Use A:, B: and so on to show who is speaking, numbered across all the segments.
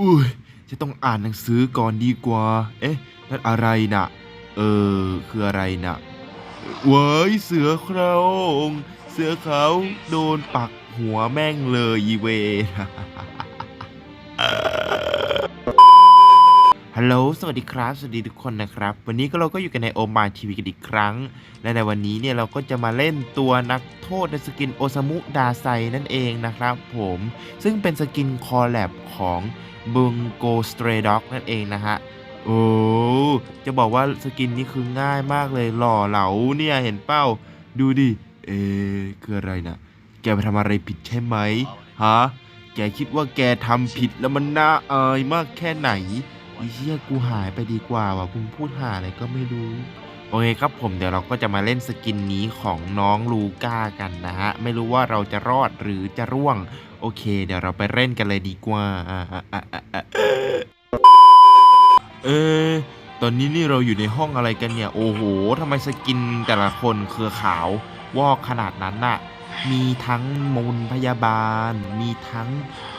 A: อุ้ยจะต้องอ่านหนังสือก่อนดีกว่า เอ๊ะนั่นอะไรน่ะ เออ คืออะไรน่ะเว้ยเสือโครงเสือเขาโดนปักหัวแม่งเลยอีเว ฮัลโหล สวัสดีครับ สวัสดีทุกคนนะครับ วันนี้ก็เราก็อยู่กันในโอมาทีวีกันอีกครั้ง และในวันนี้เนี่ยเราก็จะมาเล่นตัวนักโทษในสกินโอซามุดาไซนั่นเองนะครับผม ซึ่งเป็นสกินคอลแลบของบุงโกสเตรด็อกนั่นเองนะฮะ โอ้ จะบอกว่าสกินนี้คือง่ายมากเลยหล่อเหลาเนี่ยเห็นเป้า ดูดิ เอ๊ะคืออะไรนะ แกไปทำอะไรผิดใช่ไหมฮะ แกคิดว่าแกทำผิดแล้วมันน่าอายมากแค่ไหน ไอ้เหี้ยกูหายไปดีกว่าว่ะคุณพูดหาอะไรก็ไม่รู้ โอเคครับผมเดี๋ยวเราก็จะมาเล่นสกินนี้ของน้องลูก้ากันนะฮะ ไม่รู้ว่าเราจะรอดหรือจะร่วง โอเค เดี๋ยวเราไปเล่นกันเลยดีกว่าเออตอนนี้นี่เราอยู่ในห้องอะไรกันเนี่ย โอ้โหทำไมสกินแต่ละคนเครือขาววอกขนาดนั้นน่ะ มีทั้งมนพยาบาล มีทั้ง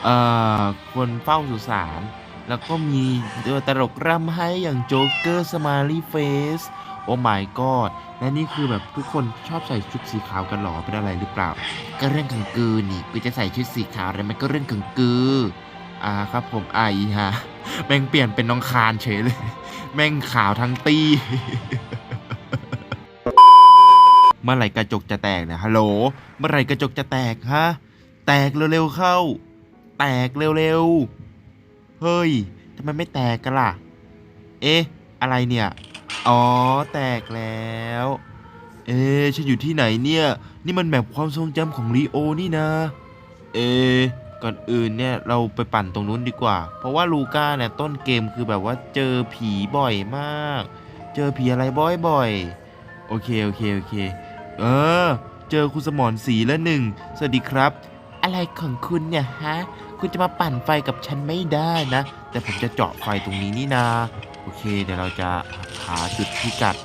A: เอ่อคนเฝ้าสุสาน แล้วก็มีตัวตลกร่ำให้อย่างโจ๊กเกอร์สมาลีเฟสโอ้ my god และนี่คือแบบทุกคนชอบใส่ชุดสีขาวกันหรอเป็นอะไรหรือเปล่า ก็เรื่องของกูนี่กูจะใส่ชุดสีขาวอะไรมันก็เรื่องของกูอ่าครับผมอ่าอีฮะแม่งเปลี่ยนเป็นน้องคานเฉยเลย แม่งขาวทั้งตีเมื่อไหร่กระจกจะแตกเนี่ยฮัลโหล เมื่อไหร่กระจกจะแตกฮะ แตกเร็วๆเข้า แตกเร็วๆ เฮ้ยทำไมไม่แตกกันล่ะ เอ๊ะ อะไรเนี่ย อ๋อ แตกแล้ว เอ๊ะฉันอยู่ที่ไหนเนี่ย นี่มันแบบความทรงจำของลีโอนี่นะ เอ๊ะก่อนอื่นเนี่ยเราไปปั่นตรงนู้นดีกว่า เพราะว่าลูก้าเนี่ยต้นเกมคือแบบว่าเจอผีบ่อยมาก เจอผีอะไรบ่อยๆ โอเคโอเคโอเค เออ เจอคุณสมรสีแล้วหนึ่ง สวัสดีครับ อะไรของคุณเนี่ยฮะ คุณจะมาปั่นไฟกับฉันไม่ได้นะ แต่ผมจะเจาะไฟตรงนี้นี่นา โอเค เดี๋ยวเราจะหาจุดพิกัด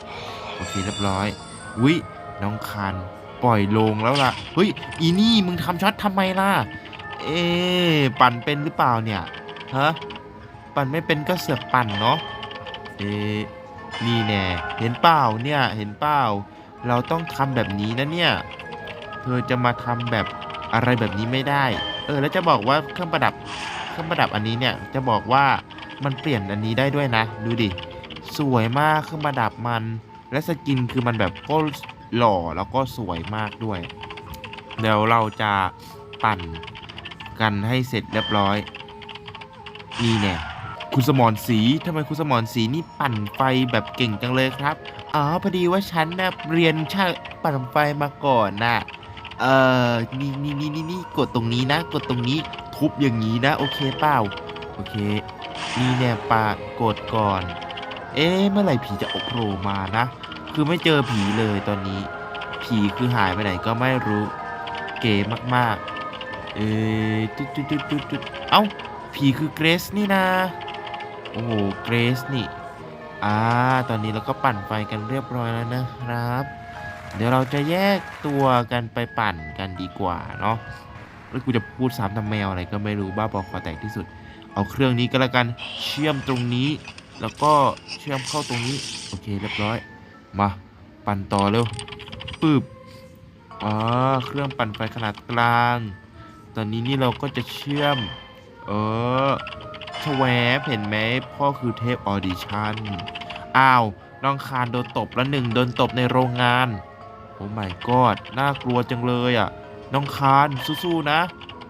A: โอเคเรียบร้อยวิน้องคันปล่อยลงแล้วล่ะ เฮ้ย อีนี่มึงทำช็อตทำไมล่ะ เอ๊ปั่นเป็นหรือเปล่าเนี่ย ฮะ ปั่นไม่เป็นก็เสือกปั่นเนาะ เอ๊นี่แน่ เห็นเปล่าเนี่ย เห็นเปล่า เราต้องทำแบบนี้นะเนี่ย เธอจะมาทำแบบอะไรแบบนี้ไม่ได้ เออแล้วจะบอกว่าเครื่องประดับเครื่องประดับอันนี้เนี่ยจะบอกว่ามันเปลี่ยนอันนี้ได้ด้วยนะ ดูดิสวยมากเครื่องประดับมัน และสกินคือมันแบบก็หล่อแล้วก็สวยมากด้วย เดี๋ยวเราจะปั่นกันให้เสร็จเรียบร้อย นี่แน่คุณสมรศรีทำไมคุณสมรศรีนี่ปั่นไฟแบบเก่งจังเลยครับ อ๋อพอดีว่าฉันนะเรียนช่างปั่นไฟมาก่อนน่ะ เอ่อนี่นี่นี่นี่นี่กดตรงนี้นะ กดตรงนี้ทุบอย่างนี้นะ โอเคเปล่าโอเค นี่แน่ปากดก่อน เอ๊ะเมื่อไหร่ผีจะออกโผล่มานะ คือไม่เจอผีเลยตอนนี้ ผีคือหายไปไหนก็ไม่รู้ เก๋มากๆ เอ๊ะจุดจุดจุดจุดจุดเอ้าผีคือเกรซนี่นะ โอ้โหเกรซนี่อ่าตอนนี้เราก็ปั่นไฟกันเรียบร้อยแล้วนะครับ เดี๋ยวเราจะแยกตัวกันไปปั่นกันดีกว่าเนาะแล้วกูจะพูดซ้ำทำแมวอะไรก็ไม่รู้บ้าบอคอแตกที่สุด เอาเครื่องนี้ก็แล้วกันเชื่อมตรงนี้ แล้วก็เชื่อมเข้าตรงนี้ โอเคเรียบร้อย มาปั่นต่อเร็วปึ๊บอ่าเครื่องปั่นไฟขนาดกลาง ตอนนี้นี่เราก็จะเชื่อม เออชแวบเห็นไหมพ่อคือเทพออดิชั่นอ้าวน้องคานโดนตบแล้วหนึ่งโดนตบในโรงงาน โอ้ my god น่ากลัวจังเลยอะ น้องคานสู้ๆนะ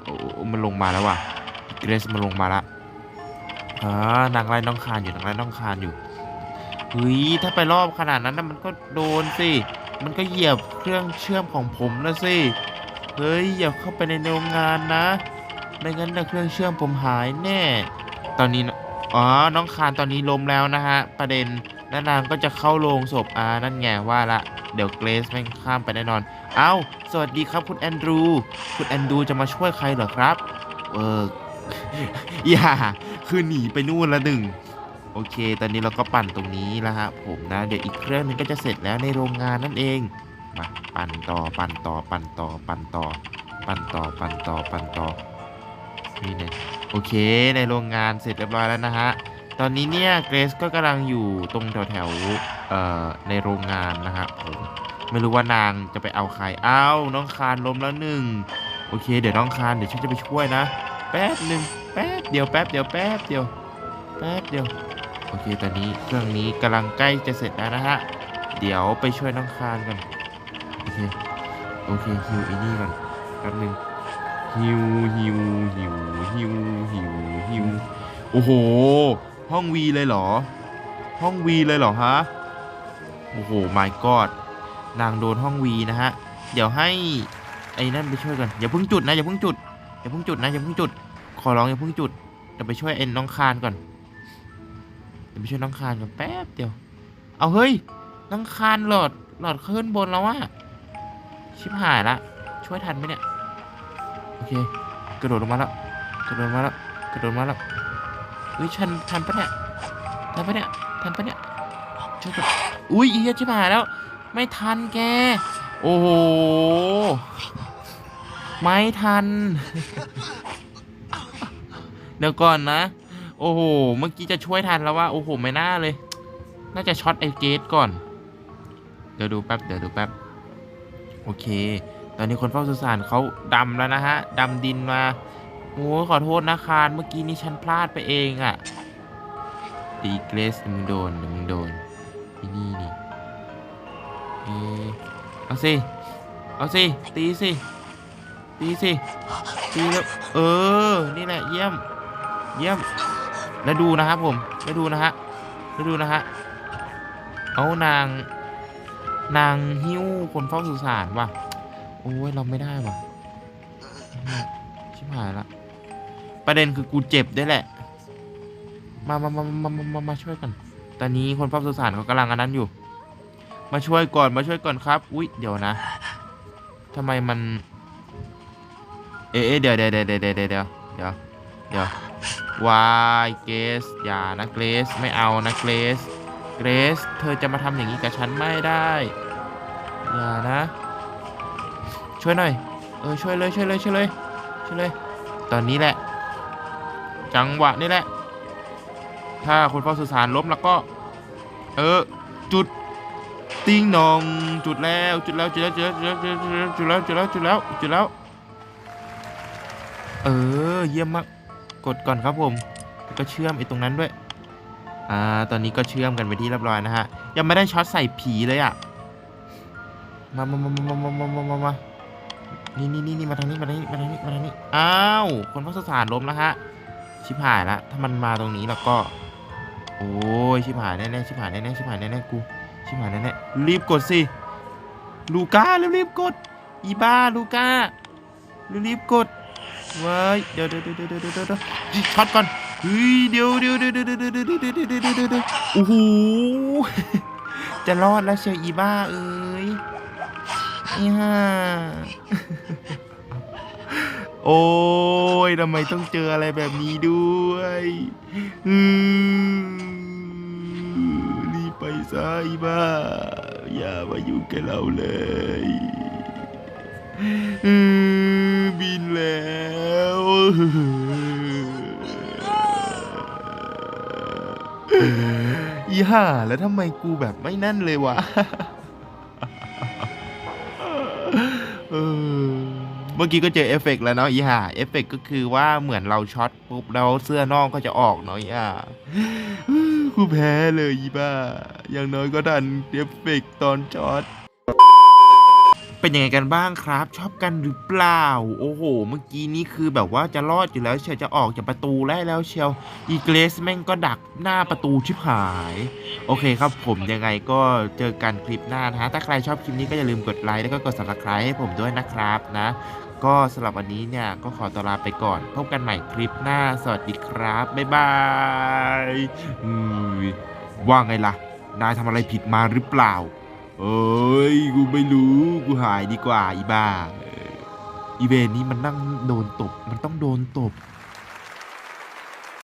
A: โอ้มันลงมาแล้วว่ะเกรซมันลงมาละอ่านางไล่น้องคานอยู่นางไล่น้องคานอยู่เฮ้ยถ้าไปรอบขนาดนั้นนะมันก็โดนสิ มันก็เหยียบเครื่องเชื่อมของผมนะสิ เฮ้ยอย่าเข้าไปในโรงงานนะ ไม่งั้นนะเครื่องเชื่อมผมหายแน่ ตอนนี้นะอ๋อ น้องคานตอนนี้ล้มแล้วนะฮะ ประเด็น แล้วนางก็จะเข้าโรงศพอานั่นไงว่าละ เดี๋ยวเกรซแม่งข้ามไปแน่นอน เอ้า สวัสดีครับคุณแอนดรู คุณแอนดรูจะมาช่วยใครเหรอครับ เอออย่า คือหนีไปนู่นละหนึ่ง โอเค ตอนนี้เราก็ปั่นตรงนี้แล้วฮะผมนะ เดี๋ยวอีกเครื่องหนึงก็จะเสร็จแล้วในโรงงานนั่นเอง มาปั่นต่อ ปั่นต่อ ปั่นต่อ ปั่นต่อ ปั่นต่อ ปั่นต่อ ปั่นต่อนี่เนี่ยโอเค ในโรงงานเสร็จเรียบร้อยแล้วนะฮะ ตอนนี้เนี่ยเกรซก็กำลังอยู่ตรงแถวแถวๆเอ่อในโรงงานนะครับผมไม่รู้ว่านางจะไปเอาใครอ้าวน้องคานล้มแล้วหนึ่งโอเค เดี๋ยวน้องคานเดี๋ยวฉันจะไปช่วยนะ แป๊บหนึ่งแป๊บเดียวแป๊บเดียวแป๊บเดียวแป๊บเดียวโอเคตอนนี้เครื่องนี้กำลังใกล้จะเสร็จแล้วนะฮะเดี๋ยวไปช่วยน้องคานกันโอเคโอเคฮิวไอ้นี่ก่อนแป๊บหนึ่งฮิวฮิวฮิวฮิวฮิวฮิวโอ้โห ห้องวีเลยเหรอ ห้องวีเลยเหรอฮะ โอ้โห my god นางโดนห้องวีนะฮะ เดี๋ยวให้ไอ้นั่นไปช่วยกันอย่าเพิ่งจุดนะอย่าเพิ่งจุดอย่าเพิ่งจุดนะอย่าเพิ่งจุด ขอร้องอย่าเพิ่งจุดเดี๋ยวไปช่วยเอ็นน้องคานก่อนเดี๋ยวไปช่วยน้องคานก่อนแป๊บเดียว เอาเฮ้ยน้องคานหลอดหลอดขึ้นบนแล้วอะชิบหายละช่วยทันไหมเนี่ยโอเค กระโดดลงมาแล้วกระโดดมาแล้วกระโดดมาแล้ว เฮ้ยทันทันปะเนี่ยทันปะเนี่ยทันปะเนี่ยช่วยกันอุ้ยอีเหี้ยชิบหายแล้ว ไม่ทันแก โอ้โห ไม่ทัน เดี๋ยวก่อนนะ โอ้โห เมื่อกี้จะช่วยทันแล้วว่า โอ้โห ไม่น่าเลย น่าจะช็อตไอเกตก่อน เดี๋ยวดูแป๊บ เดี๋ยวดูแป๊บ โอเค ตอนนี้คนเฝ้าสุสานเขาดำแล้วนะฮะ ดำดินมา โอ้ขอโทษนะคารเมื่อกี้นี้ฉันพลาดไปเองอะ่ะตีเกรสมึงโดนเดี๋ยวมึงโดนไอ้นี่นี่เอะเอาสิ เอาสิ ตีสิ ตีสิ ตีแล้วเออ นี่แหละเยี่ยม เยี่ยม แล้วดูนะครับผม แล้วดูนะฮะ แล้วดูนะฮะ เอานาง นางหิ้วคนเฝ้าสุสานว่ะ โอ้ยเราไม่ได้ว่ะ ชิบหายละ ประเด็นคือกูเจ็บด้วยแหละ มามามามามามามาช่วยกัน ตอนนี้คนเฝ้าสุสานเขากำลังอันนั้นอยู่ มาช่วยก่อนมาช่วยก่อนครับ อุ๊ยเดี๋ยวนะทำไมมัน เอ๊ะเดี๋ยวเดี๋ยวเดี๋ยวเดี๋ยวเดี๋ยวเดี๋ยวเดี๋ยวเดี๋ยวเดี๋ยววายเกสอย่านะเกรสไม่เอานะเกรสเกรสเธอจะมาทำอย่างนี้กับฉันไม่ได้อย่านะ ช่วยหน่อย เออช่วยเลยช่วยเลยช่วยเลยช่วยเลย ตอนนี้แหละ จังหวะนี้แหละ ถ้าคนเฝ้าสื่อสารล้มแล้วก็ เออ จุดติ้งนองจุดแล้ว จุดแล้ว จุดแล้วจุดแล้วจุดแล้วจุดแล้วจุดแล้วจุดแล้ว เออ เยี่ยมมาก กดก่อนครับผม ก็เชื่อมไอ้ตรงนั้นด้วย อ่า ตอนนี้ก็เชื่อมกันไปที่เรียบร้อยนะฮะ ยังไม่ได้ช็อตใส่ผีเลยอะ มามามามามามามามามานี่นี่นี่นี่มาทางนี้มาทางนี้มาทางนี้มาทางนี้ อ้าว คนพักสถานล้มแล้วฮะ ชิบหายละถ้ามันมาตรงนี้แล้วก็ โอ้ยชิบหายแน่ๆชิบหายแน่ๆชิบหายแน่ๆกูชิบหายแน่ๆรีบกดสิลูก้ารีบๆกดอีบ้าลูก้ารีบๆกดเว้ยเดี๋ยวเดี๋ยวเดี๋ยวเดี๋ยวเดี๋ยวช็อตก่อนเฮ้ยเดี๋ยวเดี๋ยวเดี๋ยวเดี๋ยวเดี๋ยวเดี๋ยวเดี๋ยวเดี๋ยวเดี๋ยวโอ้โหจะรอดแล้วเชียวอีบ้าเอ้ยอีห่า โอ้ยทำไมต้องเจออะไรแบบนี้ด้วยอืรีบไปซะอีบ้า อย่ามายุ่กับเราเลยบินแล้วอีห่าแล้วทำไมกูแบบไม่นั่นเลยวะเออ เมื่อกี้ก็เจอเอฟเฟกต์แล้วเนาะอีห่าเอฟเฟกต์ก็คือว่าเหมือนเราช็อตปุ๊บแล้วเสื้อนอกก็จะออกเนาะอีห่ากูแพ้เลยอีบ้า อย่างน้อยก็ทันเอฟเฟกต์ตอนช็อตเป็นยังไงกันบ้างครับ ชอบกันหรือเปล่า โอ้โห เมื่อกี้นี้คือแบบว่าจะรอดอยู่แล้วเชียวจะออกจากประตูได้แล้วเชียวอีเกรสแม่งก็ดักหน้าประตูชิบหาย โอเคครับผมยังไงก็เจอกันคลิปหน้านะฮะ ถ้าใครชอบคลิปนี้ก็อย่าลืมกดไลค์แล้วก็กด subscribe ให้ผมด้วยนะครับนะ ก็สำหรับวันนี้เนี่ยก็ขอตัวลาไปก่อน พบกันใหม่คลิปหน้า สวัสดีครับ บ๊ายบายว่าไงล่ะ นายทำอะไรผิดมาหรือเปล่า เอ้ย กูไม่รู้ กูหายดีกว่า อีบ้าอออีเวนนี้มันนั่งโดนตบ มันต้องโดนตบ